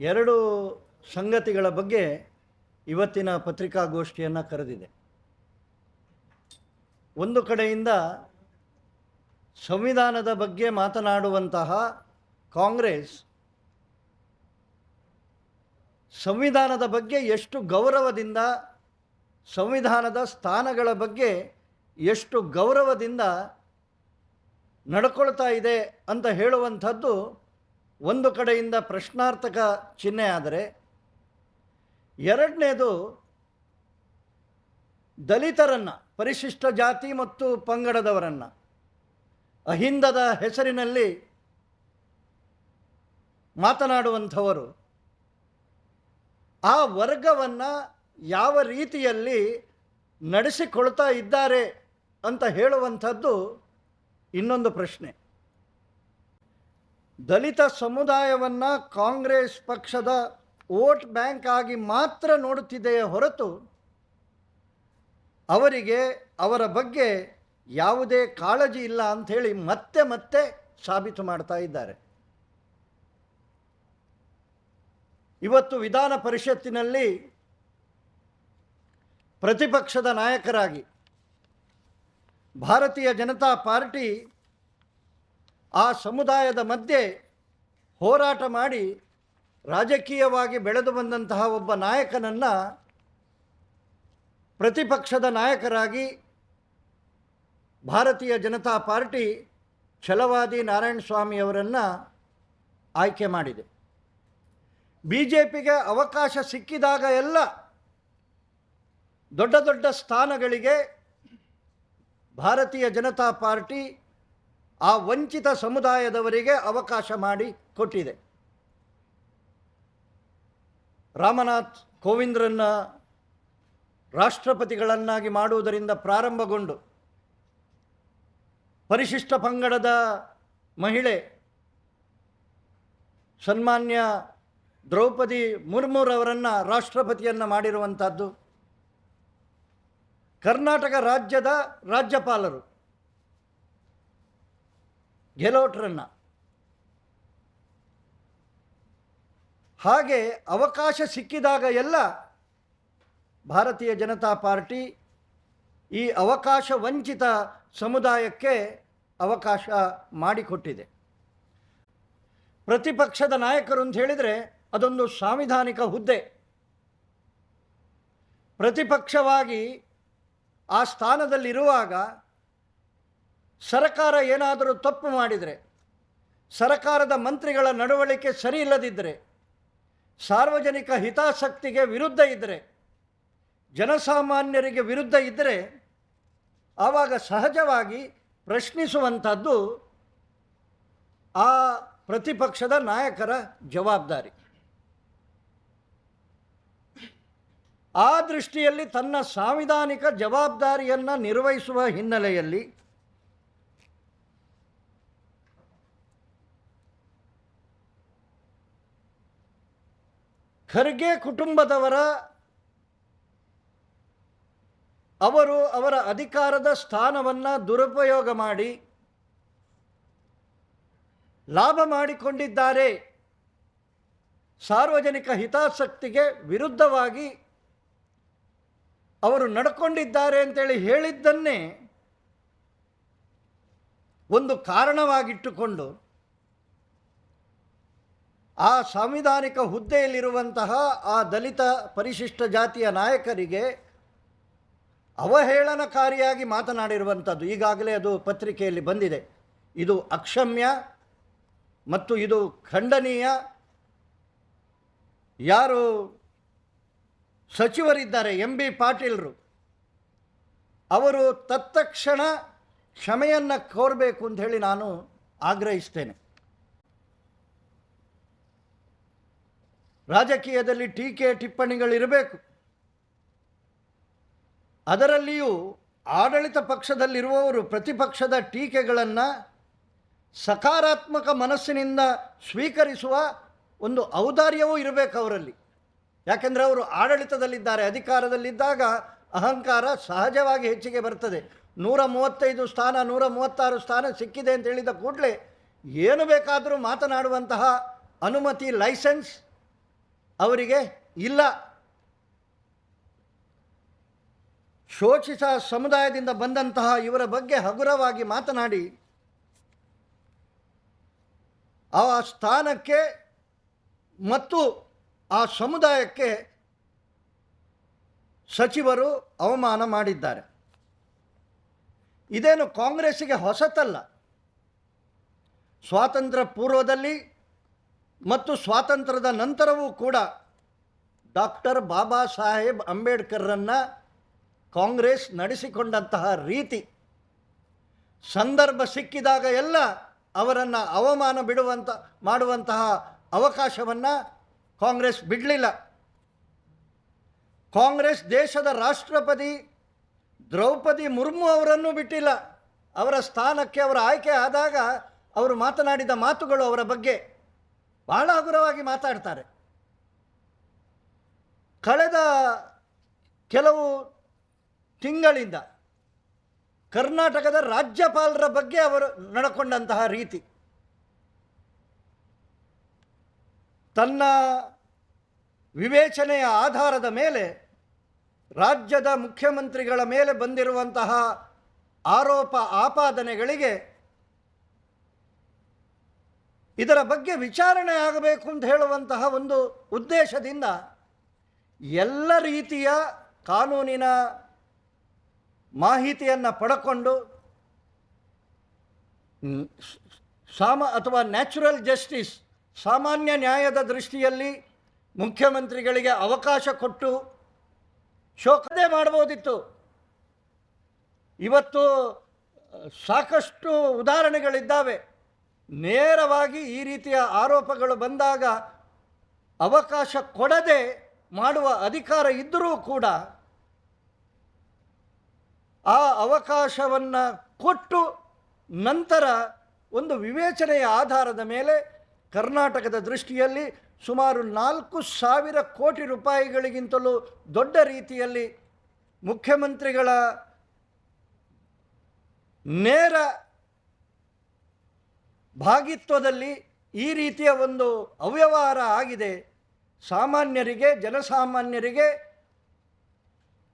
ಎರಡು ಸಂಗತಿಗಳ ಬಗ್ಗೆ ಇವತ್ತಿನ ಪತ್ರಿಕಾಗೋಷ್ಠಿಯನ್ನು ಕರೆದಿದೆ. ಒಂದು ಕಡೆಯಿಂದ ಸಂವಿಧಾನದ ಬಗ್ಗೆ ಮಾತನಾಡುವಂತಹ ಕಾಂಗ್ರೆಸ್ ಸಂವಿಧಾನದ ಬಗ್ಗೆ ಎಷ್ಟು ಗೌರವದಿಂದ, ಸಂವಿಧಾನದ ಸ್ಥಾನಗಳ ಬಗ್ಗೆ ಎಷ್ಟು ಗೌರವದಿಂದ ನಡ್ಕೊಳ್ತಾ ಇದೆ ಅಂತ ಹೇಳುವಂಥದ್ದು ಒಂದು ಕಡೆಯಿಂದ ಪ್ರಶ್ನಾರ್ಥಕ ಚಿಹ್ನೆ ಆದರೆ ಎರಡನೇದು ದಲಿತರನ್ನು, ಪರಿಶಿಷ್ಟ ಜಾತಿ ಮತ್ತು ಪಂಗಡದವರನ್ನು, ಅಹಿಂದದ ಹೆಸರಿನಲ್ಲಿ ಮಾತನಾಡುವಂಥವರು, ಆ ವರ್ಗವನ್ನು ಯಾವ ರೀತಿಯಲ್ಲಿ ನಡೆಸಿಕೊಳ್ತಾ ಇದ್ದಾರೆ ಅಂತ ಹೇಳುವಂಥದ್ದು ಇನ್ನೊಂದು ಪ್ರಶ್ನೆ. ದಲಿತ ಸಮುದಾಯವನ್ನು ಕಾಂಗ್ರೆಸ್ ಪಕ್ಷದ ವೋಟ್ ಬ್ಯಾಂಕ್ ಆಗಿ ಮಾತ್ರ ನೋಡುತ್ತಿದೆಯೇ ಹೊರತು ಅವರಿಗೆ ಅವರ ಬಗ್ಗೆ ಯಾವುದೇ ಕಾಳಜಿ ಇಲ್ಲ ಅಂಥೇಳಿ ಮತ್ತೆ ಮತ್ತೆ ಸಾಬೀತು ಮಾಡ್ತಾ ಇದ್ದಾರೆ. ಇವತ್ತು ವಿಧಾನ ಪರಿಷತ್ತಿನಲ್ಲಿ ಪ್ರತಿಪಕ್ಷದ ನಾಯಕರಾಗಿ ಭಾರತೀಯ ಜನತಾ ಪಾರ್ಟಿ ಆ ಸಮುದಾಯದ ಮಧ್ಯೆ ಹೋರಾಟ ಮಾಡಿ ರಾಜಕೀಯವಾಗಿ ಬೆಳೆದು ಬಂದಂತಹ ಒಬ್ಬ ನಾಯಕನನ್ನು ಪ್ರತಿಪಕ್ಷದ ನಾಯಕರಾಗಿ ಭಾರತೀಯ ಜನತಾ ಪಾರ್ಟಿ ಛಲವಾದಿ ನಾರಾಯಣ ಸ್ವಾಮಿಯವರನ್ನು ಆಯ್ಕೆ ಮಾಡಿದೆ. ಬಿ ಜೆ ಪಿಗೆ ಅವಕಾಶ ಸಿಕ್ಕಿದಾಗ ಎಲ್ಲ ದೊಡ್ಡ ದೊಡ್ಡ ಸ್ಥಾನಗಳಿಗೆ ಭಾರತೀಯ ಜನತಾ ಪಾರ್ಟಿ ಆ ವಂಚಿತ ಸಮುದಾಯದವರಿಗೆ ಅವಕಾಶ ಮಾಡಿ ಕೊಟ್ಟಿದೆ. ರಾಮನಾಥ್ ಕೋವಿಂದ್ರನ್ನ ರಾಷ್ಟ್ರಪತಿಗಳನ್ನಾಗಿ ಮಾಡುವುದರಿಂದ ಪ್ರಾರಂಭಗೊಂಡು ಪರಿಶಿಷ್ಟ ಪಂಗಡದ ಮಹಿಳೆ ಸನ್ಮಾನ್ಯ ದ್ರೌಪದಿ ಮುರ್ಮುರವರನ್ನು ರಾಷ್ಟ್ರಪತಿಯನ್ನು ಮಾಡಿರುವಂಥದ್ದು ಕರ್ನಾಟಕ ರಾಜ್ಯದ ರಾಜ್ಯಪಾಲರು. ಗೆಲೋಟ್ರನ್ನು. ಹಾಗೆ ಅವಕಾಶ ಸಿಕ್ಕಿದಾಗ ಎಲ್ಲ ಭಾರತೀಯ ಜನತಾ ಪಾರ್ಟಿ ಈ ಅವಕಾಶ ವಂಚಿತ ಸಮುದಾಯಕ್ಕೆ ಅವಕಾಶ ಮಾಡಿಕೊಟ್ಟಿದೆ. ಪ್ರತಿಪಕ್ಷದ ನಾಯಕರು ಅಂತ ಹೇಳಿದರೆ ಅದೊಂದು ಸಾಂವಿಧಾನಿಕ ಹುದ್ದೆ. ಪ್ರತಿಪಕ್ಷವಾಗಿ ಆ ಸ್ಥಾನದಲ್ಲಿರುವಾಗ ಸರಕಾರ ಏನಾದರೂ ತಪ್ಪು ಮಾಡಿದರೆ, ಸರಕಾರದ ಮಂತ್ರಿಗಳ ನಡವಳಿಕೆ ಸರಿ ಇಲ್ಲದಿದ್ದರೆ ಸಾರ್ವಜನಿಕ ಹಿತಾಸಕ್ತಿಗೆ ವಿರುದ್ಧ ಇದ್ದರೆ ಜನಸಾಮಾನ್ಯರಿಗೆ ವಿರುದ್ಧ ಇದ್ದರೆ ಆವಾಗ ಸಹಜವಾಗಿ ಪ್ರಶ್ನಿಸುವಂಥದ್ದು ಆ ಪ್ರತಿಪಕ್ಷದ ನಾಯಕರ ಜವಾಬ್ದಾರಿ. ಆ ದೃಷ್ಟಿಯಲ್ಲಿ ತನ್ನ ಸಾಂವಿಧಾನಿಕ ಜವಾಬ್ದಾರಿಯನ್ನು ನಿರ್ವಹಿಸುವ ಹಿನ್ನೆಲೆಯಲ್ಲಿ ಖರ್ಗೆ ಕುಟುಂಬದವರ ಅವರು ಅವರ ಅಧಿಕಾರದ ಸ್ಥಾನವನ್ನು ದುರುಪಯೋಗ ಮಾಡಿ ಲಾಭ ಮಾಡಿಕೊಂಡಿದ್ದಾರೆ. ಸಾರ್ವಜನಿಕ ಹಿತಾಸಕ್ತಿಗೆ ವಿರುದ್ಧವಾಗಿ ಅವರು ನಡ್ಕೊಂಡಿದ್ದಾರೆ ಅಂತೇಳಿ ಹೇಳಿದ್ದನ್ನೇ ಒಂದು ಕಾರಣವಾಗಿಟ್ಟುಕೊಂಡು ಆ ಸಾಂವಿಧಾನಿಕ ಹುದ್ದೆಯಲ್ಲಿರುವಂತಹ ಆ ದಲಿತ ಪರಿಶಿಷ್ಟ ಜಾತಿಯ ನಾಯಕರಿಗೆ ಅವಹೇಳನಕಾರಿಯಾಗಿ ಮಾತನಾಡಿರುವಂಥದ್ದು. ಈಗಾಗಲೇ ಅದು ಪತ್ರಿಕೆಯಲ್ಲಿ ಬಂದಿದೆ. ಇದು ಅಕ್ಷಮ್ಯ ಮತ್ತು ಇದು ಖಂಡನೀಯ. ಯಾರು ಸಚಿವರಿದ್ದಾರೆ, ಎಂ ಬಿ ಪಾಟೀಲ್ರು, ಅವರು ತತ್ಕ್ಷಣ ಕ್ಷಮೆಯನ್ನು ಕೋರಬೇಕು ಅಂತ ಹೇಳಿ ನಾನು ಆಗ್ರಹಿಸ್ತೇನೆ. ರಾಜಕೀಯದಲ್ಲಿ ಟೀಕೆ ಟಿಪ್ಪಣಿಗಳಿರಬೇಕು. ಅದರಲ್ಲಿಯೂ ಆಡಳಿತ ಪಕ್ಷದಲ್ಲಿರುವವರು ಪ್ರತಿಪಕ್ಷದ ಟೀಕೆಗಳನ್ನು ಸಕಾರಾತ್ಮಕ ಮನಸ್ಸಿನಿಂದ ಸ್ವೀಕರಿಸುವ ಒಂದು ಔದಾರ್ಯವೂ ಇರಬೇಕು ಅವರಲ್ಲಿ. ಯಾಕೆಂದರೆ ಅವರು ಆಡಳಿತದಲ್ಲಿದ್ದಾರೆ, ಅಧಿಕಾರದಲ್ಲಿದ್ದಾಗ ಅಹಂಕಾರ ಸಹಜವಾಗಿ ಹೆಚ್ಚಿಗೆ ಬರ್ತದೆ. ನೂರ ಮೂವತ್ತೈದು ಸ್ಥಾನ, ನೂರ ಮೂವತ್ತಾರು ಸ್ಥಾನ ಸಿಕ್ಕಿದೆ ಅಂತ ಹೇಳಿದ ಕೂಡಲೇ ಏನು ಬೇಕಾದರೂ ಮಾತನಾಡುವಂತಹ ಅನುಮತಿ, ಲೈಸೆನ್ಸ್ ಅವರಿಗೆ ಇಲ್ಲ. ಶೋಷಿತ ಸಮುದಾಯದಿಂದ ಬಂದಂತಹ ಇವರ ಬಗ್ಗೆ ಹಗುರವಾಗಿ ಮಾತನಾಡಿ, ಆ ಸ್ಥಾನಕ್ಕೆ ಮತ್ತು ಆ ಸಮುದಾಯಕ್ಕೆ ಸಚಿವರು ಅವಮಾನ ಮಾಡಿದ್ದಾರೆ. ಇದೇನು ಕಾಂಗ್ರೆಸ್ಸಿಗೆ ಹೊಸತಲ್ಲ. ಸ್ವಾತಂತ್ರ್ಯ ಪೂರ್ವದಲ್ಲಿ ಮತ್ತು ಸ್ವಾತಂತ್ರ್ಯದ ನಂತರವೂ ಕೂಡ ಡಾಕ್ಟರ್ ಬಾಬಾ ಸಾಹೇಬ್ ಅಂಬೇಡ್ಕರ್ರನ್ನು ಕಾಂಗ್ರೆಸ್ ನಡೆಸಿಕೊಂಡಂತಹ ರೀತಿ ಸಂದರ್ಭ ಸಿಕ್ಕಿದಾಗ ಎಲ್ಲ ಅವರನ್ನು ಅವಮಾನ ಬಿಡುವಂಥ ಮಾಡುವಂತಹ ಅವಕಾಶವನ್ನು ಕಾಂಗ್ರೆಸ್ ಬಿಡಲಿಲ್ಲ. ಕಾಂಗ್ರೆಸ್ ದೇಶದ ರಾಷ್ಟ್ರಪತಿ ದ್ರೌಪದಿ ಮುರ್ಮು ಅವರನ್ನು ಬಿಟ್ಟಿಲ್ಲ. ಅವರ ಸ್ಥಾನಕ್ಕೆ ಅವರ ಆಯ್ಕೆ ಆದಾಗ ಅವರು ಮಾತನಾಡಿದ ಮಾತುಗಳು ಅವರ ಬಗ್ಗೆ. ಬಹಳ ಹಗುರವಾಗಿ ಮಾತಾಡ್ತಾರೆ. ಕಳೆದ ಕೆಲವು ತಿಂಗಳಿಂದ ಕರ್ನಾಟಕದ ರಾಜ್ಯಪಾಲರ ಬಗ್ಗೆ ಅವರು ನಡ್ಕೊಂಡಂತಹ ರೀತಿ. ತನ್ನ ವಿವೇಚನೆಯ ಆಧಾರದ ಮೇಲೆ ರಾಜ್ಯದ ಮುಖ್ಯಮಂತ್ರಿಗಳ ಮೇಲೆ ಬಂದಿರುವಂತಹ ಆರೋಪ ಆಪಾದನೆಗಳಿಗೆ ಇದರ ಬಗ್ಗೆ ವಿಚಾರಣೆ ಆಗಬೇಕು ಅಂತ ಹೇಳುವಂತಹ ಒಂದು ಉದ್ದೇಶದಿಂದ ಎಲ್ಲ ರೀತಿಯ ಕಾನೂನಿನ ಮಾಹಿತಿಯನ್ನು ಪಡ್ಕೊಂಡು ಸಾಮ ಅಥವಾ ನ್ಯಾಚುರಲ್ ಜಸ್ಟಿಸ್ ಸಾಮಾನ್ಯ ನ್ಯಾಯದ ದೃಷ್ಟಿಯಲ್ಲಿ ಮುಖ್ಯಮಂತ್ರಿಗಳಿಗೆ ಅವಕಾಶ ಕೊಟ್ಟು ಶೋಕದೇ ಮಾಡ್ಬೋದಿತ್ತು ಇವತ್ತು ಸಾಕಷ್ಟು ಉದಾಹರಣೆಗಳಿದ್ದಾವೆ. ನೇರವಾಗಿ ಈ ರೀತಿಯ ಆರೋಪಗಳು ಬಂದಾಗ ಅವಕಾಶ ಕೊಡದೆ ಮಾಡುವ ಅಧಿಕಾರ ಇದ್ದರೂ ಕೂಡ ಆ ಅವಕಾಶವನ್ನು ಕೊಟ್ಟು ನಂತರ ಒಂದು ವಿವೇಚನೆಯ ಆಧಾರದ ಮೇಲೆ ಕರ್ನಾಟಕದ ದೃಷ್ಟಿಯಲ್ಲಿ ಸುಮಾರು ನಾಲ್ಕು ಸಾವಿರ ಕೋಟಿ ರೂಪಾಯಿಗಳಿಗಿಂತಲೂ ದೊಡ್ಡ ರೀತಿಯಲ್ಲಿ ಮುಖ್ಯಮಂತ್ರಿಗಳ ನೇರ ಭಾಗಿತ್ವದಲ್ಲಿ ಈ ರೀತಿಯ ಒಂದು ಅವ್ಯವಹಾರ ಆಗಿದೆ. ಸಾಮಾನ್ಯರಿಗೆ, ಜನಸಾಮಾನ್ಯರಿಗೆ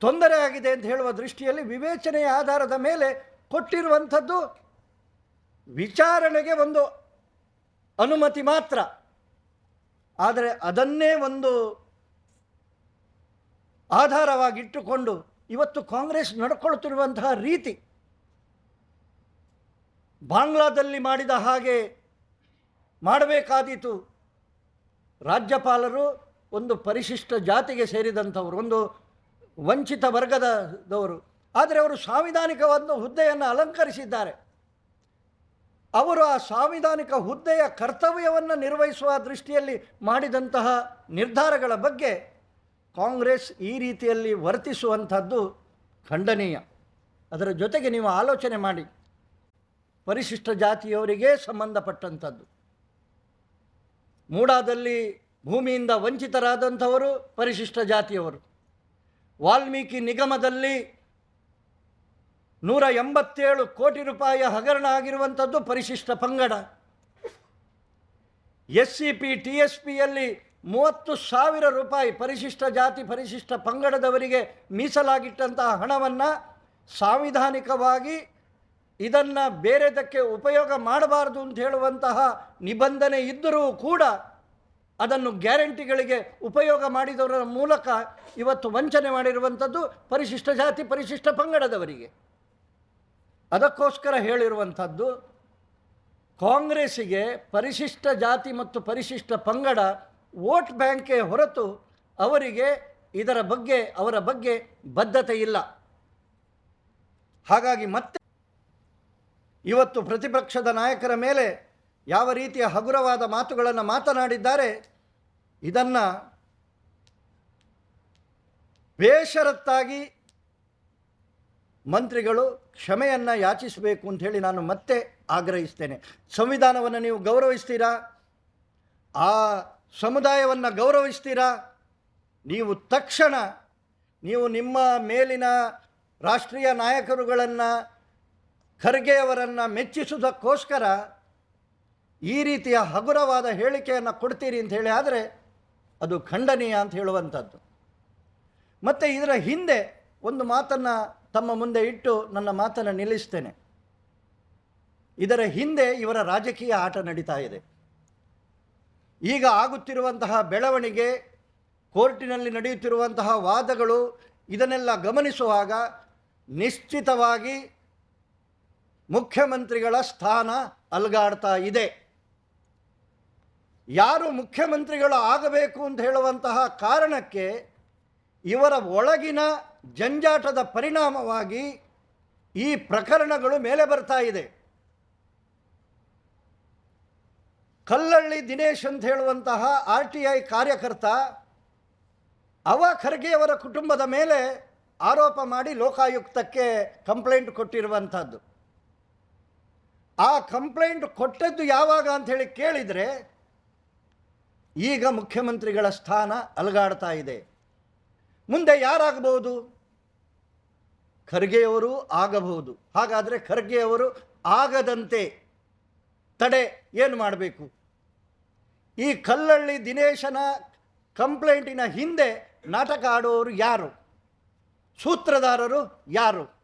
ತೊಂದರೆ ಆಗಿದೆ ಅಂತ ಹೇಳುವ ದೃಷ್ಟಿಯಲ್ಲಿ ವಿವೇಚನೆಯ ಆಧಾರದ ಮೇಲೆ ಕೊಟ್ಟಿರುವಂಥದ್ದು ವಿಚಾರಣೆಗೆ ಒಂದು ಅನುಮತಿ ಮಾತ್ರ. ಆದರೆ ಅದನ್ನೇ ಒಂದು ಆಧಾರವಾಗಿಟ್ಟುಕೊಂಡು ಇವತ್ತು ಕಾಂಗ್ರೆಸ್ ನಡ್ಕೊಳ್ತಿರುವಂತಹ ರೀತಿ ಬಾಂಗ್ಲಾದಲ್ಲಿ ಮಾಡಿದ ಹಾಗೆ ಮಾಡಬೇಕಾದೀತು. ರಾಜ್ಯಪಾಲರು ಒಂದು ಪರಿಶಿಷ್ಟ ಜಾತಿಗೆ ಸೇರಿದಂಥವರು, ಒಂದು ವಂಚಿತ ವರ್ಗದವರು ಆದರೆ ಅವರು ಸಾಂವಿಧಾನಿಕ ಹುದ್ದೆಯನ್ನು ಅಲಂಕರಿಸಿದ್ದಾರೆ. ಅವರು ಆ ಸಾಂವಿಧಾನಿಕ ಹುದ್ದೆಯ ಕರ್ತವ್ಯವನ್ನು ನಿರ್ವಹಿಸುವ ದೃಷ್ಟಿಯಲ್ಲಿ ಮಾಡಿದಂತಹ ನಿರ್ಧಾರಗಳ ಬಗ್ಗೆ ಕಾಂಗ್ರೆಸ್ ಈ ರೀತಿಯಲ್ಲಿ ವರ್ತಿಸುವಂಥದ್ದು ಖಂಡನೀಯ. ಅದರ ಜೊತೆಗೆ ನೀವು ಆಲೋಚನೆ ಮಾಡಿ. ಪರಿಶಿಷ್ಟ ಜಾತಿಯವರಿಗೆ ಸಂಬಂಧಪಟ್ಟಂಥದ್ದು. ಮೂಡಾದಲ್ಲಿ ಭೂಮಿಯಿಂದ ವಂಚಿತರಾದಂಥವರು ಪರಿಶಿಷ್ಟ ಜಾತಿಯವರು. ವಾಲ್ಮೀಕಿ ನಿಗಮದಲ್ಲಿ ನೂರ ಎಂಬತ್ತೇಳು ಕೋಟಿ ರೂಪಾಯಿ ಹಗರಣ ಆಗಿರುವಂಥದ್ದು ಪರಿಶಿಷ್ಟ ಪಂಗಡ. S C P, T S ಪಿಯಲ್ಲಿ ಮೂವತ್ತು ಸಾವಿರ ರೂಪಾಯಿ ಪರಿಶಿಷ್ಟ ಜಾತಿ, ಪರಿಶಿಷ್ಟ ಪಂಗಡದವರಿಗೆ ಮೀಸಲಾಗಿಟ್ಟಂತಹ ಹಣವನ್ನು ಸಾಂವಿಧಾನಿಕವಾಗಿ ಇದನ್ನು ಬೇರೆದಕ್ಕೆ ಉಪಯೋಗ ಮಾಡಬಾರದು ಅಂತ ಹೇಳುವಂತಹ ನಿಬಂಧನೆ ಇದ್ದರೂ ಕೂಡ ಅದನ್ನು ಗ್ಯಾರಂಟಿಗಳಿಗೆ ಉಪಯೋಗ ಮಾಡಿದವರ ಮೂಲಕ ಇವತ್ತು ವಂಚನೆ ಮಾಡಿರುವಂಥದ್ದು ಪರಿಶಿಷ್ಟ ಜಾತಿ, ಪರಿಶಿಷ್ಟ ಪಂಗಡದವರಿಗೆ. ಅದಕ್ಕೋಸ್ಕರ ಹೇಳಿರುವಂಥದ್ದು, ಕಾಂಗ್ರೆಸ್ಸಿಗೆ ಪರಿಶಿಷ್ಟ ಜಾತಿ ಮತ್ತು ಪರಿಶಿಷ್ಟ ಪಂಗಡ ವೋಟ್ ಬ್ಯಾಂಕೇ ಹೊರತು ಅವರಿಗೆ ಇದರ ಬಗ್ಗೆ, ಅವರ ಬಗ್ಗೆ ಬದ್ಧತೆ ಇಲ್ಲ. ಹಾಗಾಗಿ ಮತ್ತೆ ಇವತ್ತು ಪ್ರತಿಪಕ್ಷದ ನಾಯಕರ ಮೇಲೆ ಯಾವ ರೀತಿಯ ಹಗುರವಾದ ಮಾತುಗಳನ್ನು ಮಾತನಾಡಿದ್ದಾರೆ, ಇದನ್ನು ಬೇಷರತ್ತಾಗಿ ಮಂತ್ರಿಗಳು ಕ್ಷಮೆಯನ್ನು ಯಾಚಿಸಬೇಕು ಅಂಥೇಳಿ ನಾನು ಮತ್ತೆ ಆಗ್ರಹಿಸ್ತೇನೆ. ಸಂವಿಧಾನವನ್ನು ನೀವು ಗೌರವಿಸ್ತೀರಾ? ಆ ಸಮುದಾಯವನ್ನು ಗೌರವಿಸ್ತೀರಾ? ನೀವು ತಕ್ಷಣ ನೀವು ನಿಮ್ಮ ಮೇಲಿನ ರಾಷ್ಟ್ರೀಯ ನಾಯಕರುಗಳನ್ನು ಖರ್ಗೆಯವರನ್ನು ಮೆಚ್ಚಿಸುವುದಕ್ಕೋಸ್ಕರ ಈ ರೀತಿಯ ಹಗುರವಾದ ಹೇಳಿಕೆಯನ್ನು ಕೊಡ್ತೀರಿ ಅಂತ ಹೇಳಿ, ಆದರೆ ಅದು ಖಂಡನೀಯ ಅಂತ ಹೇಳುವಂಥದ್ದು. ಮತ್ತು ಇದರ ಹಿಂದೆ ಒಂದು ಮಾತನ್ನು ತಮ್ಮ ಮುಂದೆ ಇಟ್ಟು ನನ್ನ ಮಾತನ್ನು ನಿಲ್ಲಿಸ್ತೇನೆ. ಇದರ ಹಿಂದೆ ಇವರ ರಾಜಕೀಯ ಆಟ ನಡೀತಾ ಇದೆ. ಈಗ ಆಗುತ್ತಿರುವಂತಹ ಬೆಳವಣಿಗೆ, ಕೋರ್ಟಿನಲ್ಲಿ ನಡೆಯುತ್ತಿರುವಂತಹ ವಾದಗಳು ಇದನ್ನೆಲ್ಲ ಗಮನಿಸುವಾಗ ನಿಶ್ಚಿತವಾಗಿ ಮುಖ್ಯಮಂತ್ರಿಗಳ ಸ್ಥಾನ ಅಲ್ಗಾಡ್ತಾ ಇದೆ. ಯಾರು ಮುಖ್ಯಮಂತ್ರಿಗಳು ಆಗಬೇಕು ಅಂತ ಹೇಳುವಂತಹ ಕಾರಣಕ್ಕೆ ಇವರ ಒಳಗಿನ ಜಂಜಾಟದ ಪರಿಣಾಮವಾಗಿ ಈ ಪ್ರಕರಣಗಳು ಮೇಲೆ ಬರ್ತಾ ಇದೆ. ಕಲ್ಲಳ್ಳಿ ದಿನೇಶ್ ಅಂತ ಹೇಳುವಂತಹ ಆರ್ ಟಿ ಐ ಕಾರ್ಯಕರ್ತ ಅವ ಖರ್ಗೆಯವರ ಕುಟುಂಬದ ಮೇಲೆ ಆರೋಪ ಮಾಡಿ ಲೋಕಾಯುಕ್ತಕ್ಕೆ ಕಂಪ್ಲೇಂಟ್ ಕೊಟ್ಟಿರುವಂಥದ್ದು. ಆ ಕಂಪ್ಲೇಂಟ್ ಕೊಟ್ಟದ್ದು ಯಾವಾಗ ಅಂಥೇಳಿ ಕೇಳಿದರೆ ಈಗ ಮುಖ್ಯಮಂತ್ರಿಗಳ ಸ್ಥಾನ ಅಲಗಾಡ್ತಾ ಇದೆ. ಮುಂದೆ ಯಾರಾಗಬಹುದು? ಖರ್ಗೆಯವರು ಆಗಬಹುದು. ಹಾಗಾದರೆ ಖರ್ಗೆಯವರು ಆಗದಂತೆ ತಡೆ ಏನು ಮಾಡಬೇಕು? ಈ ಕಲ್ಲಳ್ಳಿ ದಿನೇಶನ ಕಂಪ್ಲೇಂಟಿನ ಹಿಂದೆ ನಾಟಕ ಆಡುವವರು ಯಾರು? ಸೂತ್ರಧಾರರು ಯಾರು?